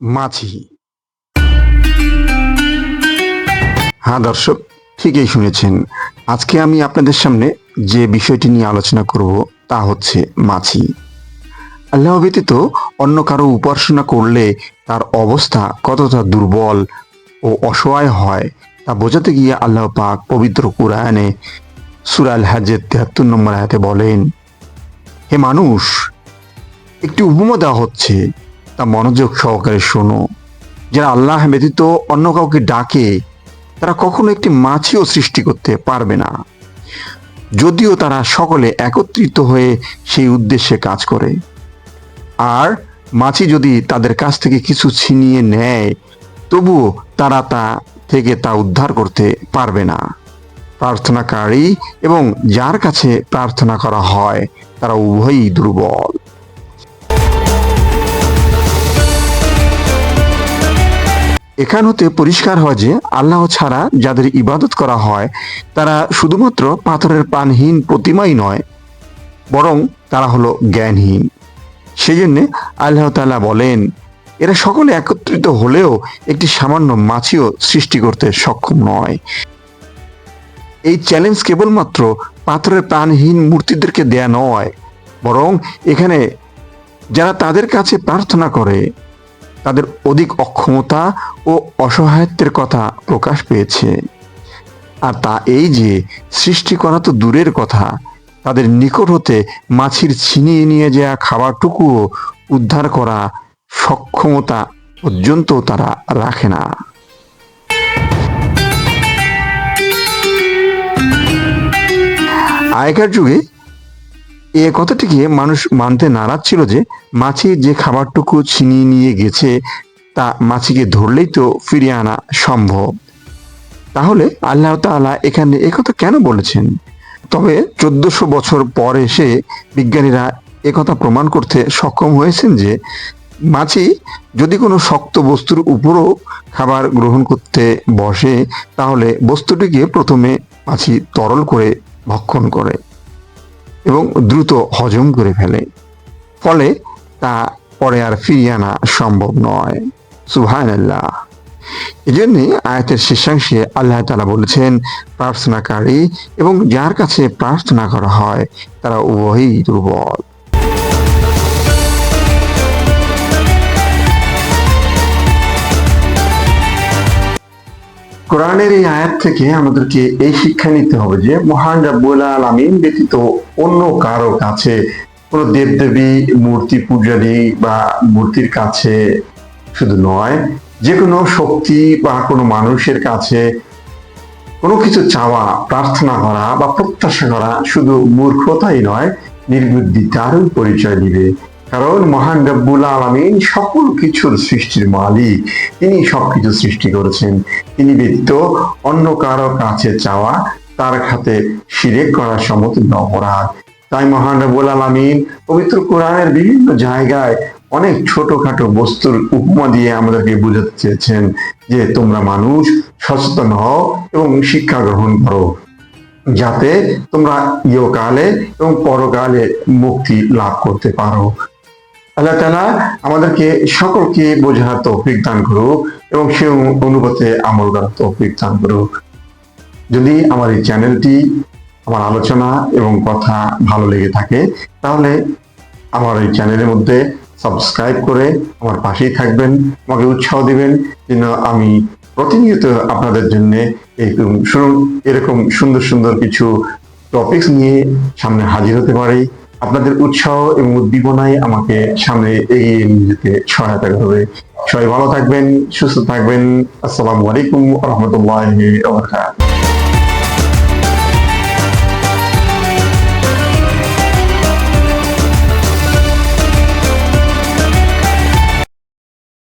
মাছি হ্যাঁ দর্শক, ঠিকই শুনেছেন। আজকে আমি আপনাদের সামনে যে বিষয়টি নিয়ে আলোচনা করব তা হচ্ছে মাছি আল্লাহ ব্যতীত অন্য কারও উপাসনা করলে তার অবস্থা কতটা দুর্বল ও অসহায় হয়, তা বোঝাতে গিয়ে আল্লাহ পাক পবিত্র কুরআনে সুরাল হাজের তেহাত্তর নম্বর আয়াতে বলেন, হে মানুষ, একটি উপমা দেওয়া হচ্ছে তা মনোযোগ সহকারে শোনো। যারা আল্লাহ ব্যতীত অন্য কাউকে ডাকে, তারা কখনো একটি মাছিও সৃষ্টি করতে পারবে না। যদিও তারা সকলে একত্রিত হয়ে সেই উদ্দেশ্যে কাজ করে। আর মাছি যদি তাদের কাছ থেকে কিছু ছিনিয়ে নেয়, তবুও তারা তা থেকে তা উদ্ধার করতে পারবে না। প্রার্থনাকারী এবং যার কাছে প্রার্থনা করা হয়, তারা উভয়ই দুর্বল। এখান হতে পরিষ্কার হয় যে আল্লাহ ছাড়া যাদের ইবাদত করা হয়, তারা শুধুমাত্র পাথরের প্রাণহীন প্রতিমাই নয়, বরং তারা হলো জ্ঞানহীন। সেই জন্যে আল্লাহ তাআলা বলেন, এরা সকলে একত্রিত হলেও একটি সামান্য মাছিও সৃষ্টি করতে সক্ষম নয়। এই চ্যালেঞ্জ কেবলমাত্র পাথরের প্রাণহীন মূর্তিদেরকে দেয়া নয়, বরং এখানে যারা তাদের কাছে প্রার্থনা করে তাদের অধিক অক্ষমতা ও অসহায়ত্বের কথা প্রকাশ পেয়েছে। আর তা এই যে, সৃষ্টি করা তো দূরের কথা। তাদের নিকট হতে মাছির ছিনিয়ে নিয়ে যাওয়া খাবারটুকুও উদ্ধার করা সক্ষমতা পর্যন্ত তারা রাখে না। আগেকার যুগে এ কথাটিকে মানুষ মানতে নারাজ ছিল যে মাছি যে খাবারটুকু ছিনিয়ে নিয়ে গেছে, তা মাছিকে ধরলেই তো ফিরিয়ে আনা সম্ভব? তাহলে আল্লাহ তাআলা এখানে একথা কেন বলেছেন? তবে চোদ্দশো বছর পর এসে বিজ্ঞানীরা একথা প্রমাণ করতে সক্ষম হয়েছেন যে মাছি যদি কোনো শক্ত বস্তুর উপরও খাবার গ্রহণ করতে বসে, তাহলে বস্তুটিকে প্রথমে মাছি তরল করে ভক্ষণ করে। এবং দ্রুত হজম করে ফেলে। ফলে তা পরে আর ফিরিয়ে আনা সম্ভব নয়। সুহান আল্লাহ এজন্যে জন্যে আয়াতের শেষাংশে আল্লাহ তালা বলেছেন, প্রার্থনাকারী এবং যার কাছে প্রার্থনা করা হয়, তারা উভয়ই দুর্বল। কোরআনের এই আয়াত থেকে আমাদেরকে এই শিক্ষা নিতে হবে যে, মহান রাব্বুল আলামিন ব্যতীত অন্য কারও কাছে কোনো দেবদেবী, মূর্তি পূজারী বা মূর্তির কাছে শুধু নয়, যে কোনো শক্তি বা কোনো মানুষের কাছে কোনো কিছু চাওয়া, প্রার্থনা করা বা প্রত্যাশা করা শুধু মূর্খতাই নয়, নির্বুদ্ধিতারও পরিচয় দিবে। কারণ মহান রব্বুল আলমিন সকল কিছুর সৃষ্টির মালিক। তিনি সবকিছু সৃষ্টি করেছেন। তিনি ব্যতীত অন্য কারও কাছে চাওয়া তার খাতে শিরেক করার সমতুল্য অপরাধ তাই মহান রব্বুল আলমিন পবিত্র কোরআনের বিভিন্ন জায়গায় অনেক ছোটখাটো বস্তুর উপমা দিয়ে আমাদেরকে বোঝাতে চেয়েছেন যে তোমরা মানুষ, সচেতন হও এবং শিক্ষা গ্রহণ করো। যাতে তোমরা ইয়কালে এবং পরকালে মুক্তি লাভ করতে পারো। আল্লাহ তালা আমাদেরকে সকলকে বোঝার তৌফিক দান করুক এবং সে অনুপাতে আমল করার তৌফিক দান করুক। যদি আমার এই চ্যানেলটি, আমার আলোচনা এবং কথা ভালো লেগে থাকে, তাহলে আমার এই চ্যানেলের মধ্যে সাবস্ক্রাইব করে আমার পাশেই থাকবেন, আমাকে উৎসাহ দিবেন যেন আমি প্রতিনিয়ত আপনাদের জন্য এরকম এরকম সুন্দর সুন্দর কিছু টপিকস নিয়ে সামনে হাজির হতে পারি। আপনাদের উৎসাহ এবং উদ্দীপনায় আমাকে সামনে এগিয়ে নিয়ে যেতে সহায়তা করবে। সবাই ভালো থাকবেন, সুস্থ থাকবেন। আসসালামু আলাইকুম রহমতুল্লাহ